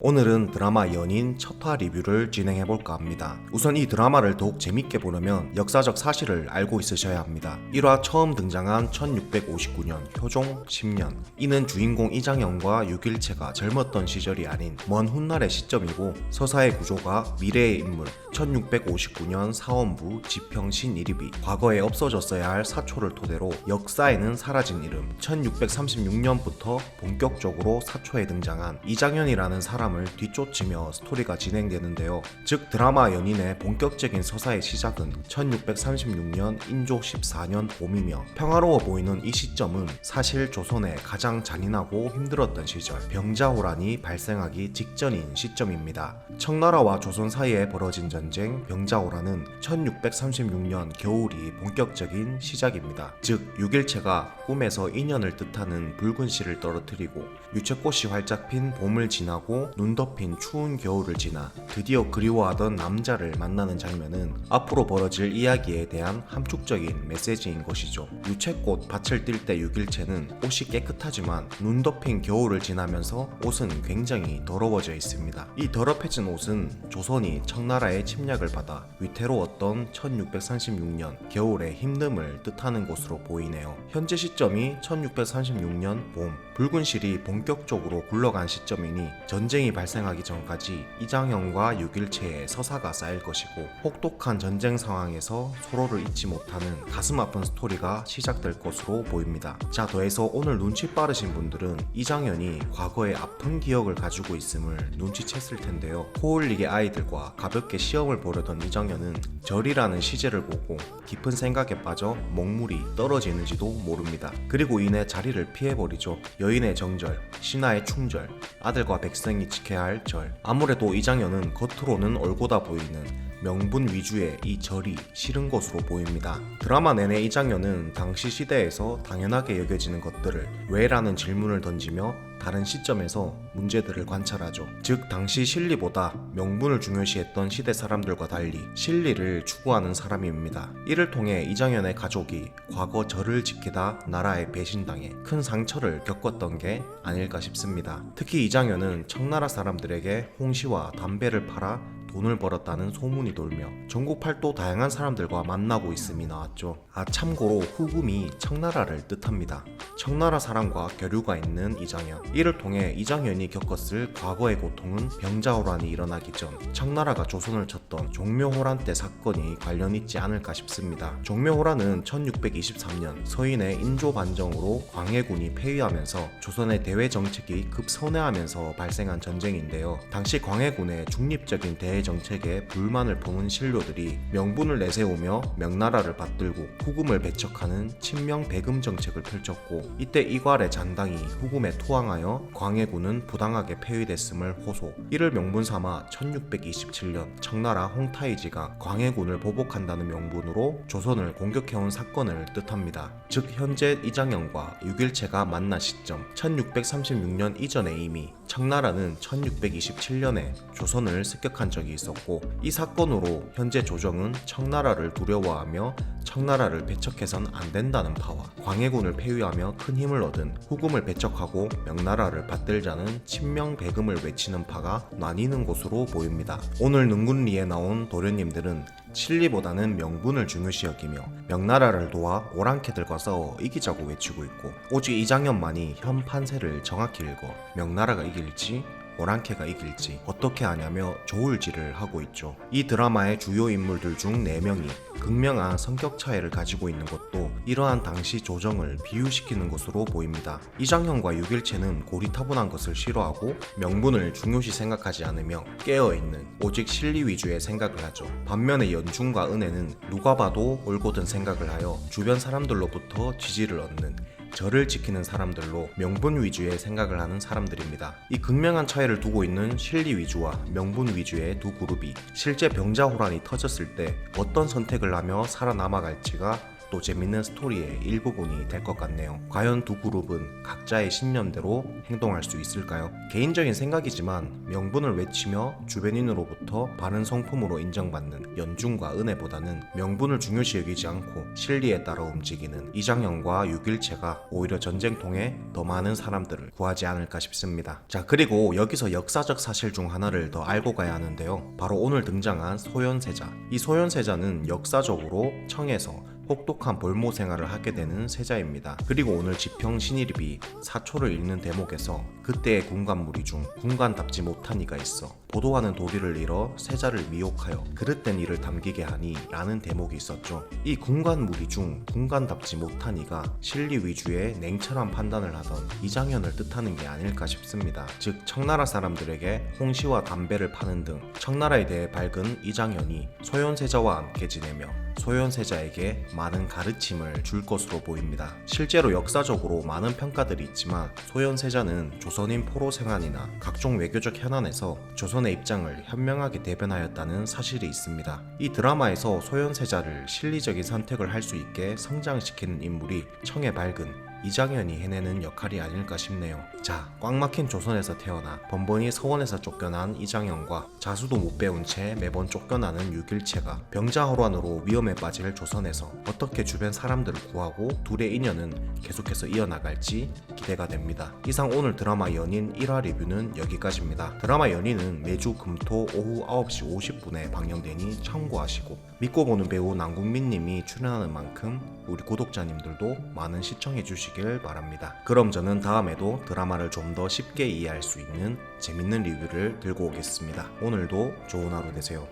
오늘은 드라마 연인 첫화 리뷰를 진행해 볼까 합니다. 우선 이 드라마를 더욱 재밌게 보려면 역사적 사실을 알고 있으셔야 합니다. 1화 처음 등장한 1659년 효종 10년. 이는 주인공 이장현과 유길채가 젊었던 시절이 아닌 먼 훗날의 시점이고 서사의 구조가 미래의 인물 1659년 사원부 지평 신일입이 과거에 없어졌어야 할 사초를 토대로 역사에는 사라진 이름 1636년부터 본격적으로 사초에 등장한 이장현이라는 사람 을 뒤쫓으며 스토리가 진행되는데요. 즉 드라마 연인의 본격적인 서사의 시작은 1636년 인조 14년 봄이며 평화로워 보이는 이 시점은 사실 조선의 가장 잔인하고 힘들었던 시절 병자호란이 발생하기 직전인 시점입니다. 청나라와 조선 사이에 벌어진 전쟁 병자호란은 1636년 겨울이 본격적인 시작입니다. 즉 6일체가 꿈에서 인연을 뜻하는 붉은 씨를 떨어뜨리고 유채꽃이 활짝 핀 봄을 지나고 눈 덮인 추운 겨울을 지나 드디어 그리워하던 남자를 만나는 장면은 앞으로 벌어질 이야기에 대한 함축적인 메시지인 것이죠. 유채꽃 밭을 뛸 때 6일체는 옷이 깨끗하지만 눈 덮인 겨울을 지나면서 옷은 굉장히 더러워져 있습니다. 이 더럽해진 옷은 조선이 청나라의 침략을 받아 위태로웠던 1636년 겨울의 힘듦을 뜻하는 것으로 보이네요. 현재 시점이 1636년 봄, 붉은 실이 본격적으로 굴러간 시점이니 전쟁이 발생하기 전까지 이장현과 6일체의 서사가 쌓일 것이고 혹독한 전쟁 상황에서 서로를 잊지 못하는 가슴 아픈 스토리가 시작될 것으로 보입니다. 자, 더해서 오늘 눈치 빠르신 분들은 이장현이 과거의 아픈 기억을 가지고 있음을 눈치챘을 텐데요. 코올릭의 아이들과 가볍게 시험을 보려던 이장현은 절이라는 시제를 보고 깊은 생각에 빠져 먹물이 떨어지는지도 모릅니다. 그리고 이내 자리를 피해버리죠. 여인의 정절, 신하의 충절, 아들과 백성이 지켜야 할 절. 아무래도 이장현은 겉으로는 올고다 보이는 명분 위주의 이 절이 싫은 것으로 보입니다. 드라마 내내 이장현은 당시 시대에서 당연하게 여겨지는 것들을 왜 라는 질문을 던지며 다른 시점에서 문제들을 관찰하죠. 즉, 당시 실리보다 명분을 중요시했던 시대 사람들과 달리 실리를 추구하는 사람입니다. 이를 통해 이장현의 가족이 과거 절을 지키다 나라에 배신당해 큰 상처를 겪었던 게 아닐까 싶습니다. 특히 이장현은 청나라 사람들에게 홍시와 담배를 팔아 돈을 벌었다는 소문이 돌며 전국 팔도 다양한 사람들과 만나고 있음이 나왔죠. 아 참고로 후금이 청나라를 뜻합니다. 청나라 사람과 교류가 있는 이장현. 이를 통해 이장현이 겪었을 과거의 고통은 병자호란이 일어나기 전 청나라가 조선을 쳤던 종묘호란 때 사건이 관련 있지 않을까 싶습니다. 종묘호란은 1623년 서인의 인조 반정으로 광해군이 폐위하면서 조선의 대외 정책이 급선회하면서 발생한 전쟁인데요. 당시 광해군의 중립적인 대외 정책에 불만을 품은 신료들이 명분을 내세우며 명나라를 받들고 후금을 배척하는 친명 배금 정책을 펼쳤고 이때 이괄의 잔당이 후금에 투항하여 광해군은 부당하게 폐위됐음을 호소. 이를 명분 삼아 1627년 청나라 홍타이지가 광해군을 보복한다는 명분으로 조선을 공격해온 사건을 뜻합니다. 즉 현재 이장현과 6일체가 만난 시점 1636년 이전에 이미 청나라는 1627년에 조선을 습격한 적이 있었고 이 사건으로 현재 조정은 청나라를 두려워하며 청나라를 배척해선 안 된다는 파와 광해군을 폐위하며 큰 힘을 얻은 후금을 배척하고 명나라를 받들자는 친명 배금을 외치는 파가 나뉘는 것으로 보입니다. 오늘 능군리에 나온 도련님들은 실리보다는 명분을 중요시 여기며 명나라를 도와 오랑캐들과 싸워 이기자고 외치고 있고 오직 이장현만이 현 판세를 정확히 읽어 명나라가 이길지 오랑캐가 이길지 어떻게 하냐며 조울질을 하고 있죠. 이 드라마의 주요 인물들 중 4명이 극명한 성격 차이를 가지고 있는 것도 이러한 당시 조정을 비유시키는 것으로 보입니다. 이장현과 육일체는 고리타분한 것을 싫어하고 명분을 중요시 생각하지 않으며 깨어있는 오직 실리 위주의 생각을 하죠. 반면에 연중과 은혜는 누가 봐도 올곧은 생각을 하여 주변 사람들로부터 지지를 얻는 저를 지키는 사람들로 명분 위주의 생각을 하는 사람들입니다. 이 극명한 차이를 두고 있는 실리 위주와 명분 위주의 두 그룹이 실제 병자 호란이 터졌을 때 어떤 선택을 하며 살아남아갈지가 또 재밌는 스토리의 일부분이 될 것 같네요. 과연 두 그룹은 각자의 신념대로 행동할 수 있을까요? 개인적인 생각이지만 명분을 외치며 주변인으로부터 바른 성품으로 인정받는 연중과 은혜보다는 명분을 중요시 여기지 않고 실리에 따라 움직이는 이장현과 유길체가 오히려 전쟁통에 더 많은 사람들을 구하지 않을까 싶습니다. 자 그리고 여기서 역사적 사실 중 하나를 더 알고 가야 하는데요. 바로 오늘 등장한 소현세자. 이 소현세자는 역사적으로 청에서 혹독한 볼모 생활을 하게 되는 세자입니다. 그리고 오늘 지평 신일입이 사초를 읽는 대목에서 그때의 군관무리 중 군관답지 못한 이가 있어 보도하는 도리를 잃어 세자를 미혹하여 그릇된 일을 담기게 하니 라는 대목이 있었죠. 이 군관무리 중 군관답지 못한 이가 실리 위주의 냉철한 판단을 하던 이장현을 뜻하는 게 아닐까 싶습니다. 즉 청나라 사람들에게 홍시와 담배를 파는 등 청나라에 대해 밝은 이장현이 소현세자와 함께 지내며 소현세자에게 많은 가르침을 줄 것으로 보입니다. 실제로 역사적으로 많은 평가들이 있지만 소현세자는 조선인 포로 생활이나 각종 외교적 현안에서 조선의 입장을 현명하게 대변하였다는 사실이 있습니다. 이 드라마에서 소현세자를 실리적인 선택을 할 수 있게 성장시키는 인물이 청의 밝은 이장현이 해내는 역할이 아닐까 싶네요. 자, 꽉 막힌 조선에서 태어나 번번이 서원에서 쫓겨난 이장현과 자수도 못 배운 채 매번 쫓겨나는 유길체가 병자호란으로 위험에 빠질 조선에서 어떻게 주변 사람들을 구하고 둘의 인연은 계속해서 이어나갈지 기대가 됩니다. 이상 오늘 드라마 연인 1화 리뷰는 여기까지입니다. 드라마 연인은 매주 금토 오후 9시 50분에 방영되니 참고하시고 믿고 보는 배우 남궁민님이 출연하는 만큼 우리 구독자님들도 많은 시청해 주 시길 바랍니다. 그럼 저는 다음에도 드라마를 좀 더 쉽게 이해할 수 있는 재밌는 리뷰를 들고 오겠습니다. 오늘도 좋은 하루 되세요.